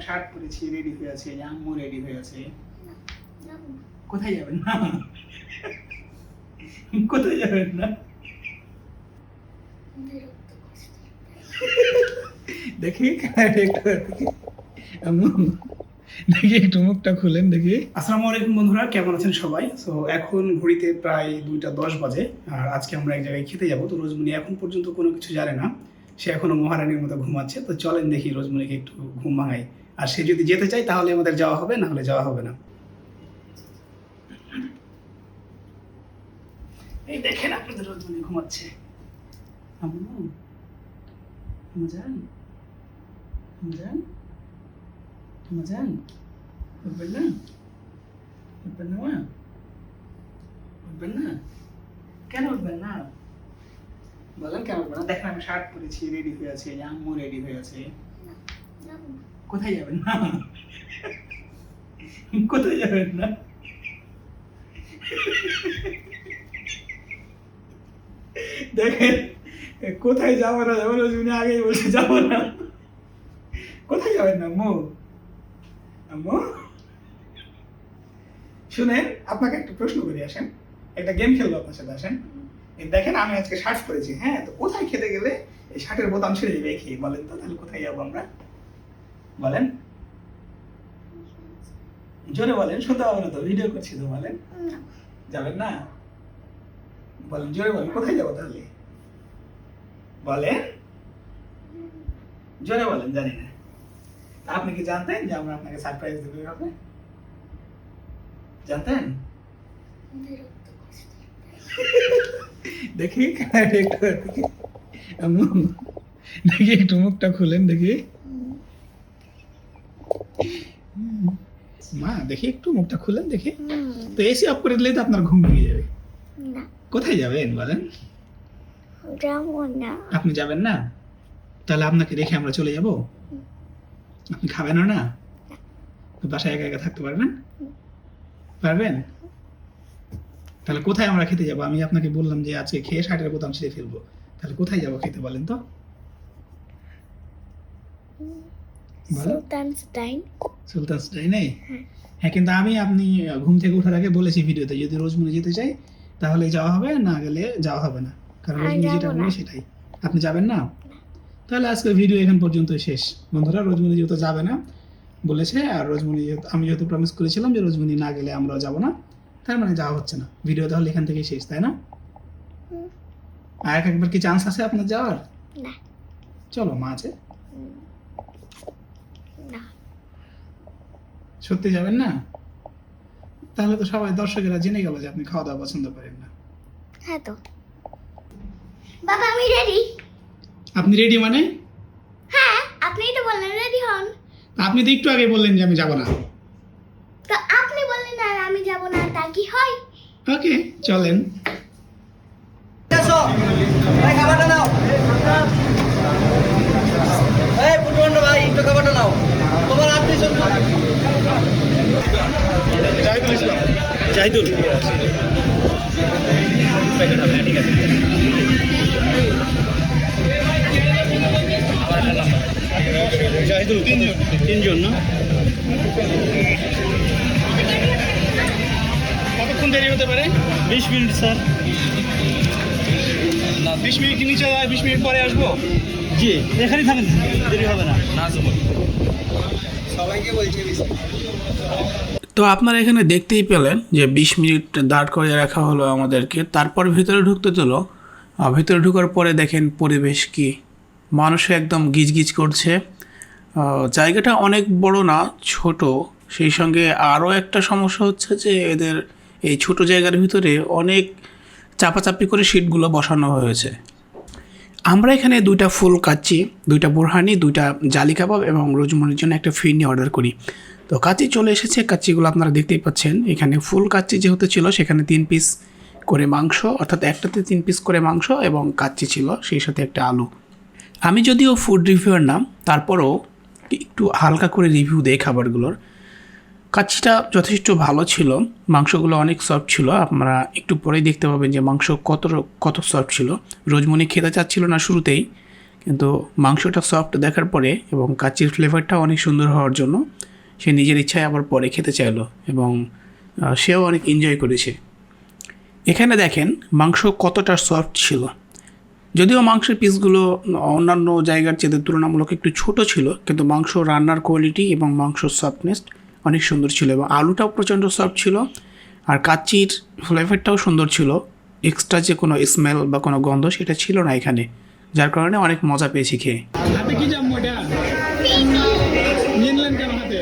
আমি শার্ট পরেছি রেডি হয়ে আছে আম্মু রেডি হয়ে আছে। কোথায় যাবেন না কোথায় যাবেন না দেখি দেখি। একটু মুখটা খুলেন দেখি। আসসালামু আলাইকুম বন্ধুরা কেমন আছেন সবাই? তো এখন ঘড়িতে প্রায় দুইটা দশ বাজে আর আজকে আমরা এক জায়গায় খেতে যাব তো রোজমুনি এখন পর্যন্ত কোনো কিছু জানে না। সে এখনও মহারানীর মতো ঘুমাচ্ছে তো চলেন দেখি রোজমুনিকে একটু ঘুম ভাঙাই। আর সে যদি যেতে চায়, তাহলে আমাদের যাওয়া হবে, না হলে যাওয়া হবে না। এই দেখেন আপনাদের রোজমুনি ঘুমাচ্ছে। আম্মু যান। উঠবেন না? উঠবেন না, মা? উঠবেন না? কেন উঠবেন না? বলেন কেন উঠবেন না? দেখেন আমি শার্ট পরেছি রেডি হয়ে আছে আম্মু রেডি হয়ে আছে। কোথায় যাবেন না? কোথায় যাবেন না? দেখেন, কোথায় যাব না যাব না শুনে আগেই বলছে, যাব না। কোথায় যাবেন না, আম্মু? আম্মু? শুনেন, আপনাকে একটা প্রশ্ন করি, আসেন। একটা গেম খেলব আপনার সাথে, আসেন। দেখেন, আমি আজকে শার্ট পরেছি হ্যাঁ? তো কোথায় খেতে গেলে এই শার্টের বোতাম ছেড়ে দিবে খেয়ে বলেন তো, তাহলে কোথায় যাব আমরা? বলেন? জোরে বলেন শুনতে পাবো না তো ভিডিও করছি তো বলেন। যাবেন না? বলেন জোরে বলেন কোথায় যাব তাহলে? বলেন? জোরে বলেন জানি না। আপনি কি জানতেন যে আমরা আপনাকে সারপ্রাইজ দেবো এভাবে? জানতেন? দেখি দেখি একটু মুখটা খুলেন দেখি। মা দেখি একটু মুখটা খুলেন দেখি। তো এসি অফ করে দিলেই তো আপনার ঘুম ভেঙে যাবে। কোথায় যাবেন বলেন? না। আপনি যাবেন না? তাহলে আপনাকে রেখে আমরা চলে যাব? আপনি খাবেনও না? বাসায় একা একা থাকতে পারবেন? পারবেন? তাহলে কোথায় আমরা খেতে যাব? আমি আপনাকে বললাম যে আজকে খেয়ে ষাটের বোতাম ছিঁড়ে ফেলব। তাহলে কোথায় যাব খেতে বলেন তো। সুলতানস্টাইন। সুলতান ডাইনে হ্যাঁ। হ্যাঁ কিন্তু আমি আপনি ঘুম থেকে ওঠার আগে বলেছি ভিডিওতে যদি রোজমুনি যেতে চাই তাহলে যাওয়া হবে না গেলে যাওয়া হবে না। কারণ আর যেটা বলে। সেটাই। আপনি যাবেন না? তাহলে আজকের ভিডিও এখান পর্যন্ত শেষ। বন্ধুরা রোজমুনি যেহেতু যাবে না বলেছে আর রোজমুনি যেহেতু আমি যেহেতু প্রমিস করেছিলাম যে রোজমুনি না গেলে আমরাও যাব না তার মানে যাওয়া হচ্ছে না। ভিডিও তাহলে এখান থেকেই শেষ তাই না? আর এক একবার কি চান্স আছে আপনার যাওয়ার? চলো মা আছে। না। সত্যি যাবেন না? তাহলে তো সবাই দর্শকেরা জেনে গেল যে আপনি খাওয়া দাওয়া পছন্দ করেন না। হ্যাঁ তো। বাবা আমি রেডি আপনি রেডি মানে? হ্যাঁ আপনিই তো বললেন রেডি হন। আপনি তো একটু আগে বললেন যে আমি যাব না। তো আপনি বললেন আর আমি যাব না তা কি হয়? ওকে চলেন। এসো এই খাবারটা নাও এই পুটুন্ড ভাই একটু খাবারটা নাও তোমার আত্মীয় স্বজন জাহিদুল ইসলাম জাহিদুল। ঠিক আছে জাহিদুল তিনজন। তিনজন না? কতক্ষণ দেরি হতে পারে? বিশ মিনিট স্যার। না বিশ মিনিট নিচে যায় বিশ মিনিট পরে আসব? জি এখানেই থাকেন। দেরি হবে না। সবাইকে বলছি তো আপনারা এখানে দেখতেই পেলেন যে বিশ মিনিট দাঁড় করিয়ে রাখা হলো আমাদেরকে। তারপর ভিতরে ঢুকতে দিল। ভিতরে ঢোকার পরে দেখেন পরিবেশ কি। মানুষ একদম গিজগিজ করছে। জায়গাটা অনেক বড় না, ছোট। সেই সঙ্গে আরও একটা সমস্যা হচ্ছে যে এদের এই ছোট জায়গার ভিতরে অনেক চাপাচাপি করে সিটগুলো বসানো হয়েছে। আমরা এখানে দুইটা ফুল কাচ্ছি দুইটা বোরহানি, দুইটা জালি কাবাব এবং রোজমনির জন্য একটা ফিরনি অর্ডার করি। তো কাচ্চি চলে এসেছে। কাচ্চিগুলো আপনারা দেখতেই পাচ্ছেন। এখানে ফুল কাচ্চি যেহেতু ছিল, সেখানে তিন পিস করে মাংস, অর্থাৎ একটাতে তিন পিস করে মাংস এবং কাচ্চি ছিল, সেই সাথে একটা আলু। আমি যদিও ফুড রিভিউয়ার নাম তারপরও একটু হালকা করে রিভিউ দেয় খাবারগুলোর। কাচ্চিটা যথেষ্ট ভালো ছিল, মাংসগুলো অনেক সফট ছিল। আপনারা একটু পরেই দেখতে পাবেন যে মাংস কত কত সফট ছিল। রোজমনি খেতে চাচ্ছিল না শুরুতেই, কিন্তু মাংসটা সফট দেখার পরে এবং কাচির ফ্লেভারটা অনেক সুন্দর হওয়ার জন্য সে নিজের ইচ্ছায় আবার পরে খেতে চাইলো এবং সেও অনেক এনজয় করেছে। এখানে দেখেন মাংস কতটা সফট ছিল। যদিও মাংসের পিসগুলো অন্যান্য জায়গার চেয়ে তুলনামূলক একটু ছোট ছিল, কিন্তু মাংস রান্নার কোয়ালিটি এবং মাংস সফটনেস অনেক সুন্দর ছিল এবং আলুটাও প্রচণ্ড সফট ছিল আর কাচ্চির ফ্লেভারটাও সুন্দর ছিল। এক্সট্রা যে কোনো স্মেল বা কোনো গন্ধ সেটা ছিল না এখানে, যার কারণে অনেক মজা পেয়েছি খেয়ে। নিলেন কেন হাতে?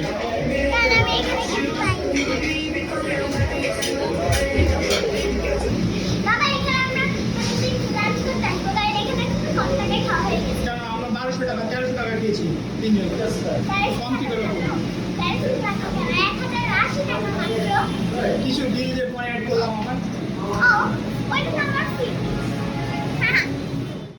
বারোশো টাকা তেরোশো টাকা দিয়েছি তিনজন। কম কি করে কিছু বিল যে পরে অ্যাড করলাম আমরা